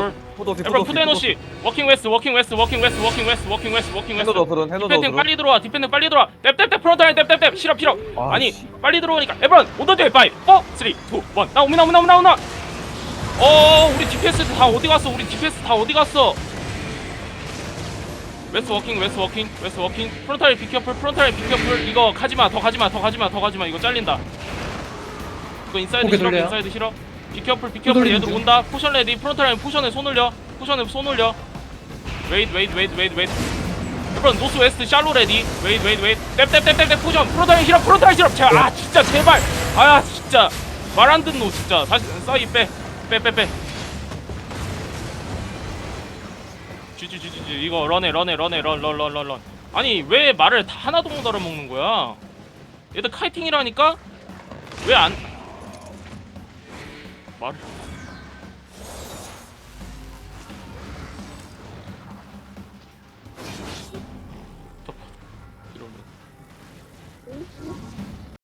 컨트롤 포도 뒤 에브런 푸드 에너시 워킹 웨스트 워킹 웨스트 워킹 웨스트 워킹 웨스트 워킹 웨스트 워킹 웨스트. 해노 더들은 해노 디펜딩 빨리 들어와 디펜딩 빨리 들어와. 뎁뎁뎁 프론트 라인 뎁뎁뎁. 실업 실업 아, 아니 씨. 빨리 들어오니까. 에브런 온더 뒤에 5 4 3 2 1나 오미나 오미나 오미나 오미나 어 우리 DPS 다 어디 갔어? 우리 DPS 다 어디 갔어? 웨스트 워킹 웨스트 워킹 웨스트 워킹. 프론트 라인 비켜풀 프론트 라인 비켜풀 이거 가지마 더 가지마 더 가지마 더 가지마. 이거 잘린다. 이거 인사이드 고개 실업 돌려요. 인사이드 실업 비켜풀 비켜풀 얘들 중. 온다. 포션 레디. 프론트 라인 포션에 손 올려. 포션에 손 올려. 웨이트 웨이트 웨이트 웨이트 웨이트 에브런 노스 웨스트 샬로 레디. 웨이트 웨이트 웨이트 뎁뎁뎁뎁 포션. 프론트 라인 실업 프론트 라인 실업. 제발 아 진짜 제발. 아 진짜. 말 안 듣노 진짜. 다시 싸이 빼빼 빼빼. 지지지지지. 이거 런해 런해 런해. 런런런런런. 아니 왜 말을 다 하나도 못 알아먹는 거야? 얘들 카이팅이라니까? 왜안 덮어. 이러면